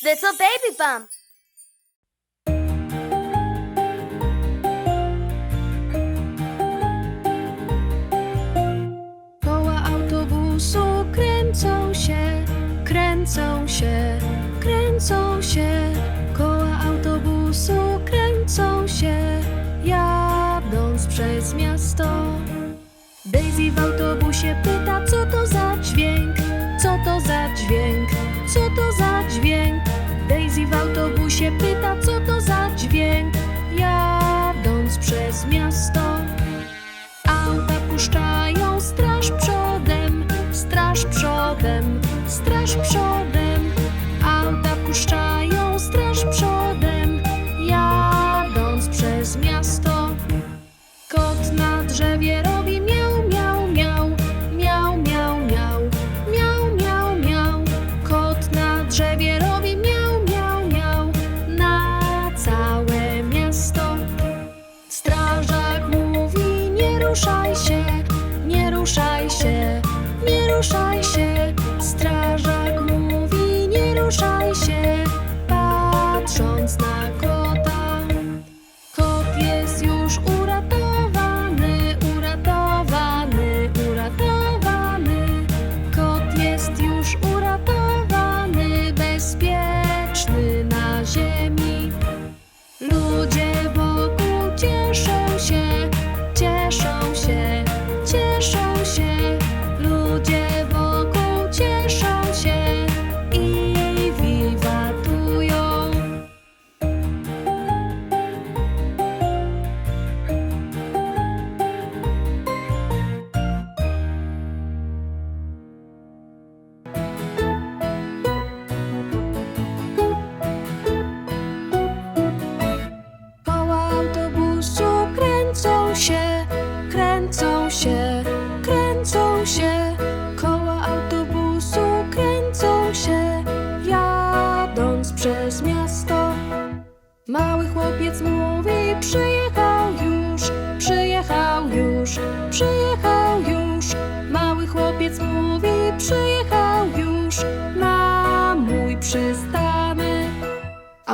Little baby bump. Koła autobusu kręcą się, kręcą się, kręcą się. Koła autobusu kręcą się, jadąc przez miasto. Daisy w autobusie pyta, straż przodem. Auta puszczają straż przodem, jadąc przez miasto. Kot na drzewie robi miał, miał, miał, miał, miał, miał, miał, miał, miał. Kot na drzewie robi miał, miał, miał, na całe miasto. Strażak mówi nie ruszaj się, nie ruszaj się, nie ruszaj się.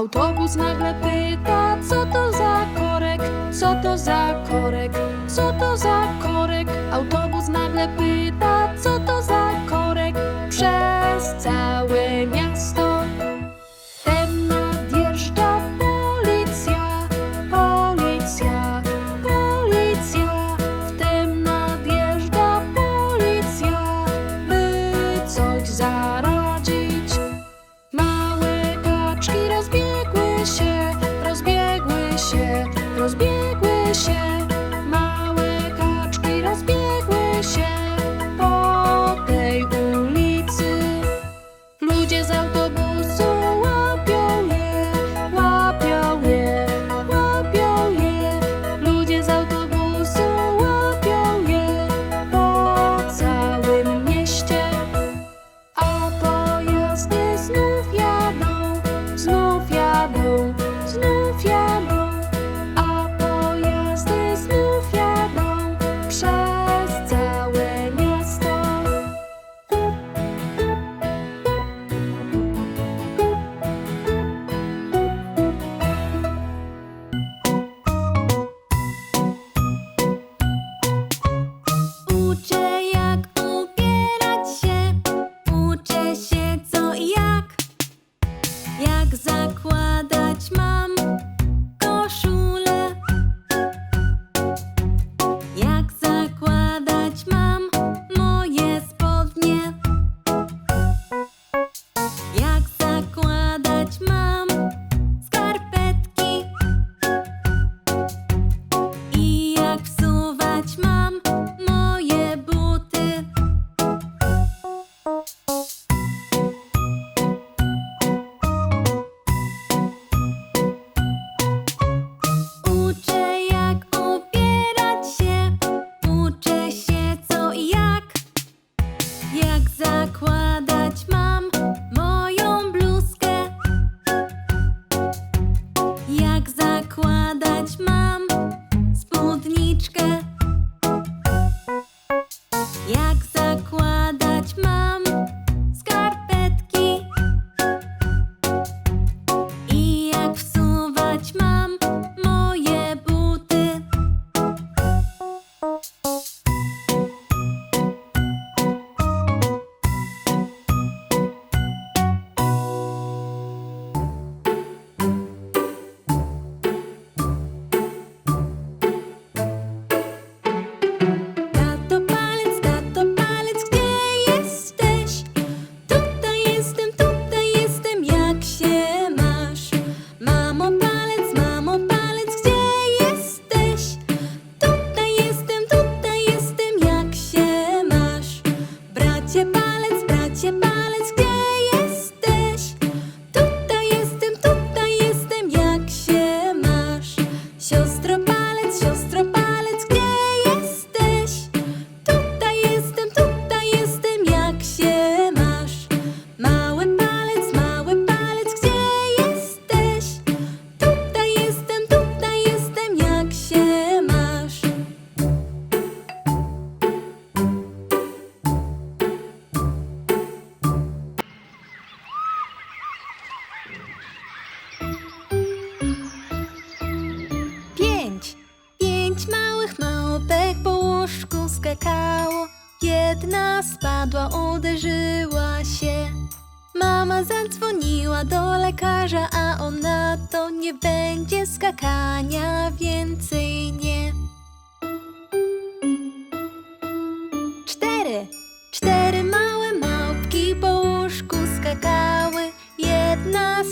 Autobus nagle pyta, co to za korek, co to za korek,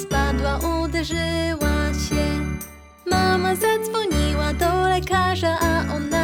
spadła, uderzyła się. Mama zadzwoniła do lekarza, a on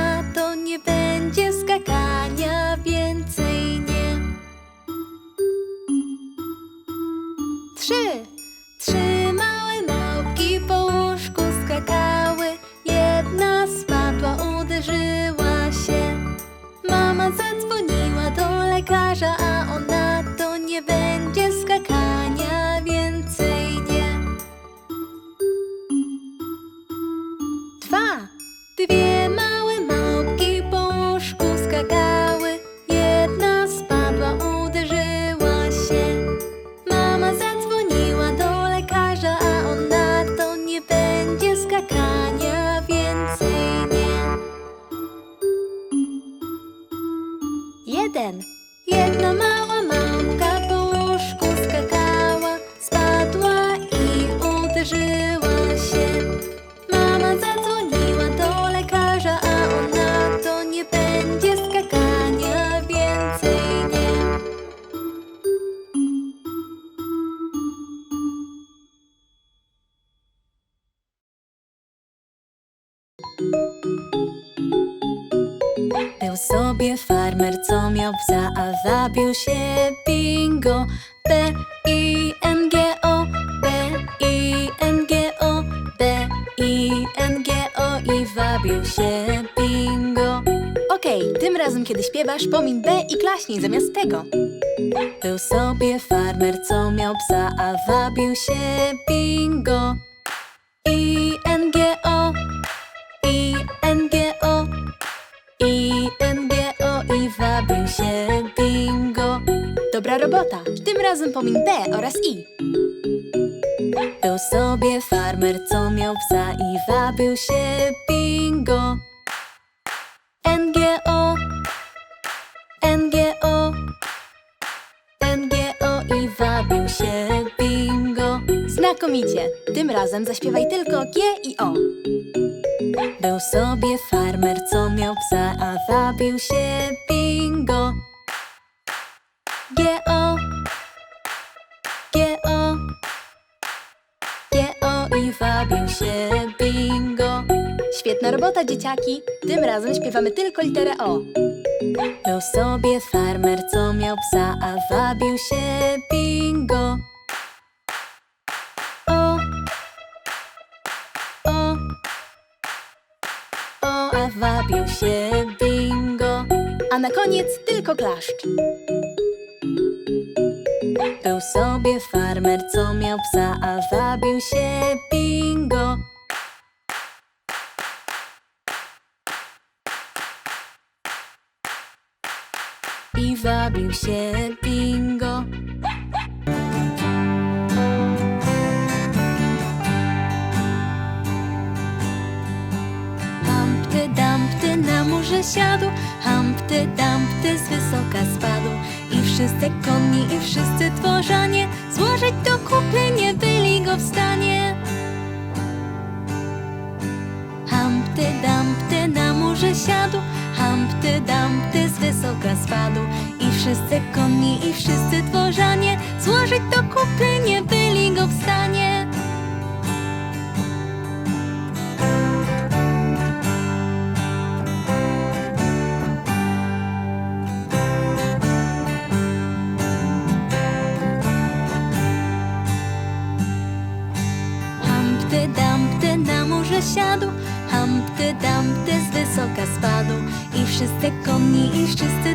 miał psa, a wabił się bingo. B-I-N-G-O, B-I-N-G-O, B-I-N-G-O i wabił się bingo. Okej, tym razem kiedy śpiewasz, pomin B i klaśnij zamiast tego. Był sobie farmer, co miał psa, a wabił się bingo. I-N-G-O, I-N-G-O, Dobra robota. Tym razem pomin B oraz I. Był sobie farmer, co miał psa i wabił się bingo. N-G-O, N-G-O, N-G-O i wabił się bingo. Znakomicie. Tym razem zaśpiewaj tylko G i O. Był sobie farmer, co miał psa, a wabił się bingo. G-O, G-O, G-O i wabił się bingo. Świetna robota, dzieciaki. Tym razem śpiewamy tylko literę O. Był sobie farmer, co miał psa, a wabił się bingo. O, o, o, a wabił się bingo. A na koniec tylko klaszcz. Był sobie farmer, co miał psa, a wabił się bingo. I wabił się bingo. Humpty Dumpty na murze siadł, Humpty Dumpty z wysoka spadł. Wszyscy konni, i wszyscy tworzanie, złożyć do kupy nie byli go w stanie. Humpty Dumpty na murze siadł, Humpty Dumpty z wysoka spadł. I wszyscy konni, i wszyscy tworzanie, złożyć do kupy nie byli go w stanie.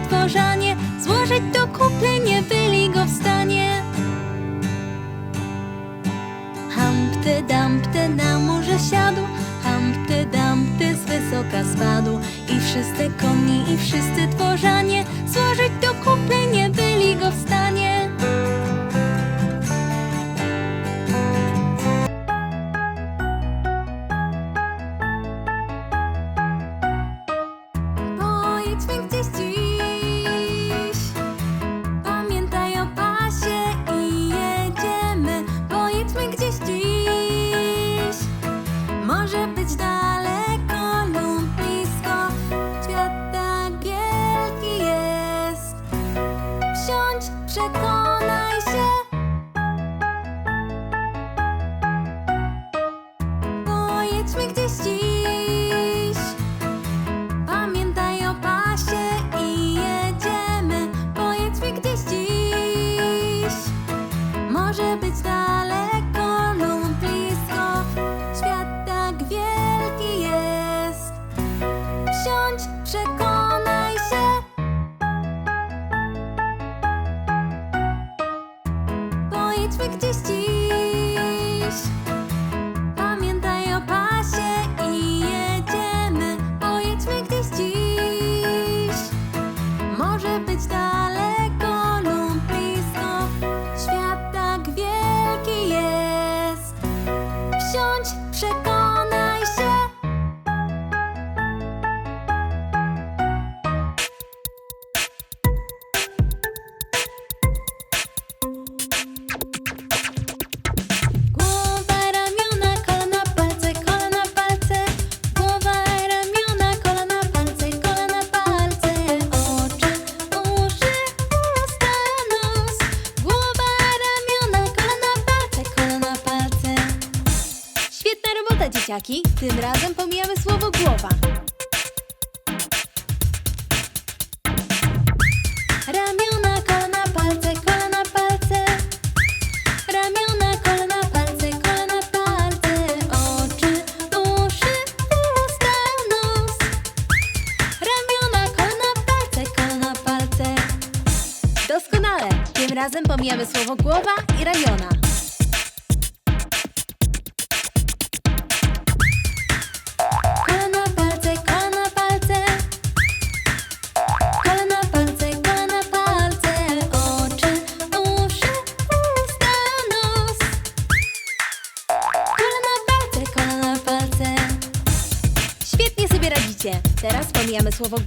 dworzanie Złożyć do kupy nie byli go w stanie. Hampty Dumpty na murze siadł Hampty Dumpty z wysoka spadł. I wszyscy koni i wszyscy dworzanie Tym razem pomijamy słowo głowa. słowo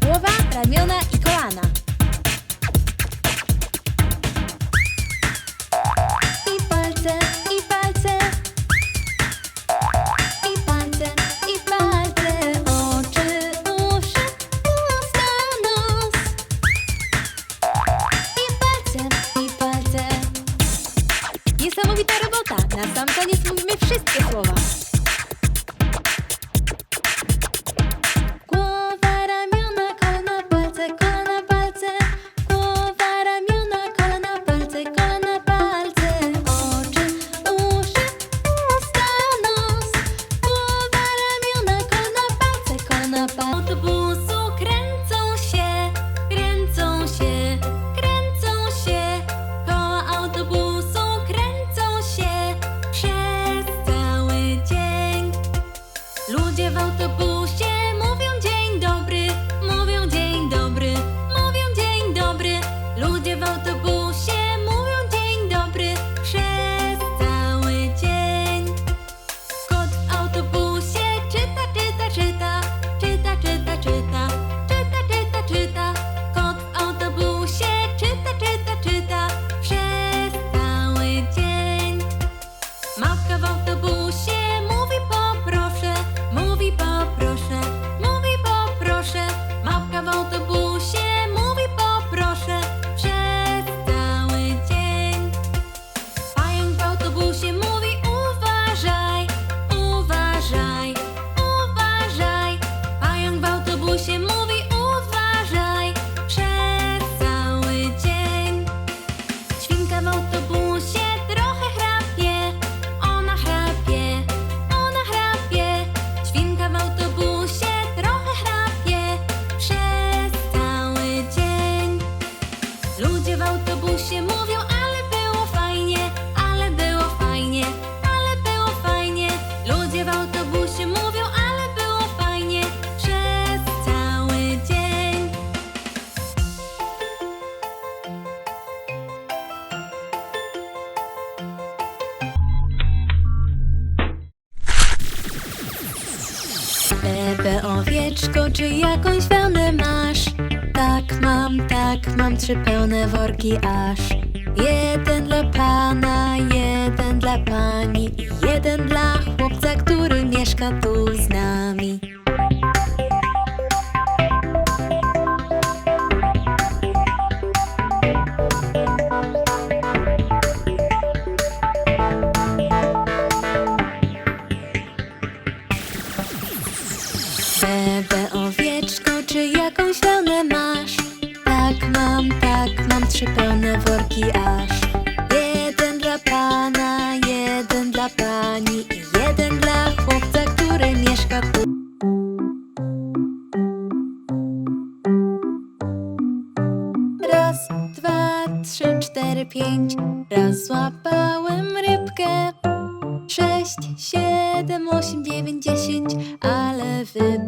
canto.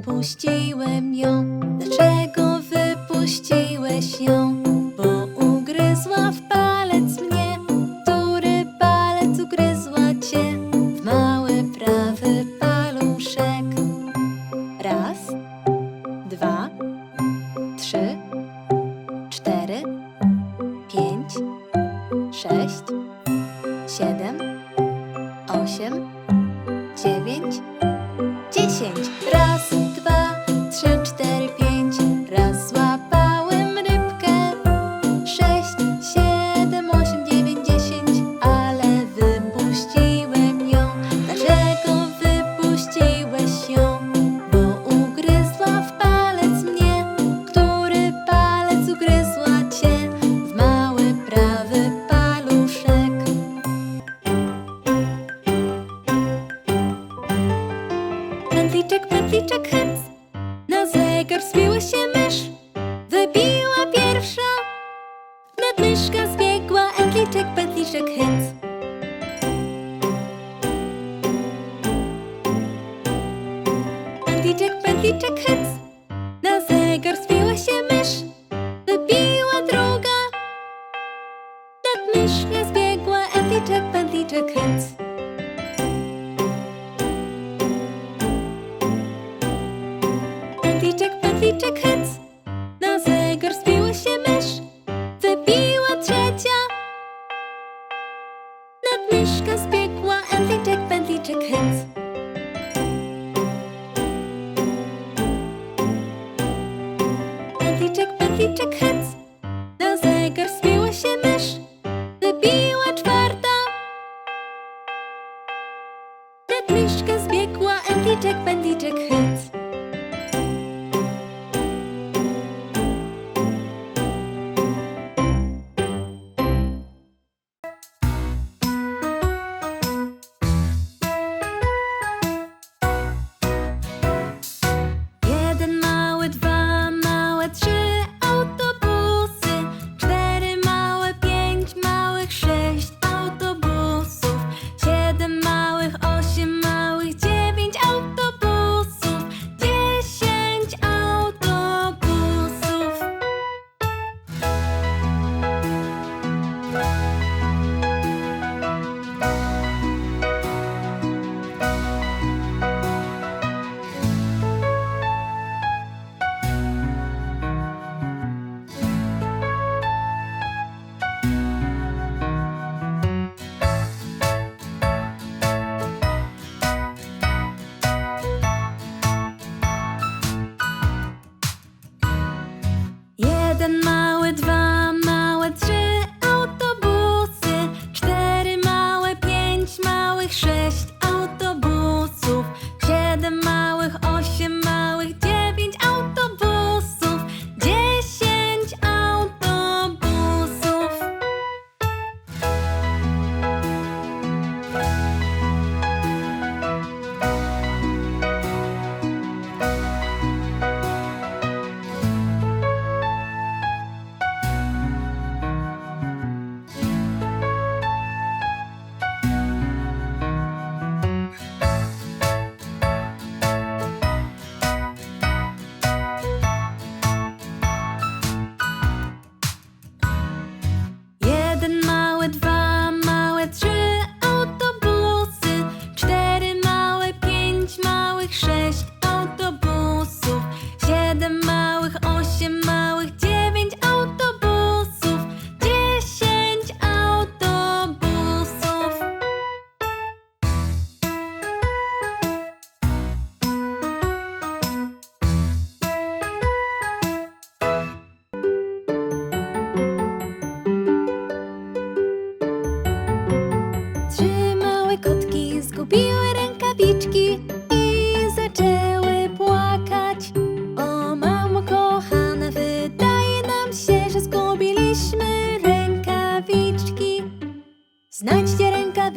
Wypuściłem ją Dlaczego wypuściłeś ją? to connect. Żaden now it's.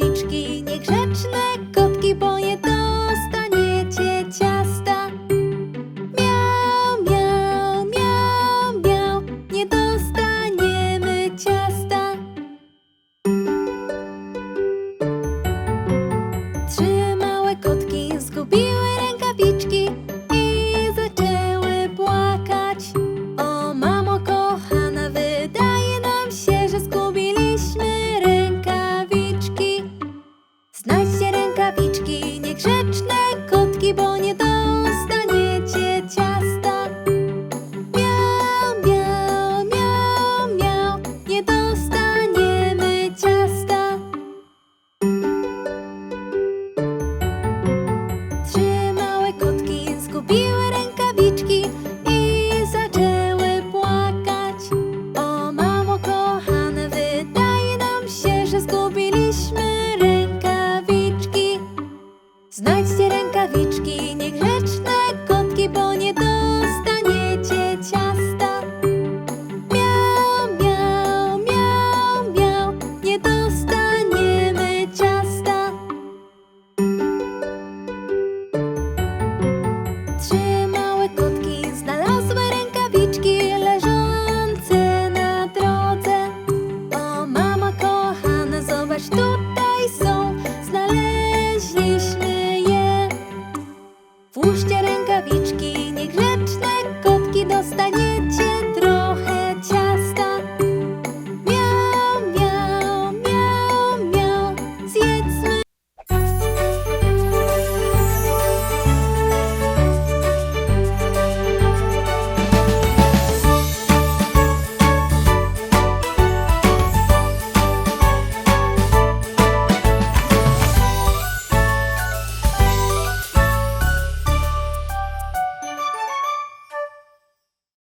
ouvintes que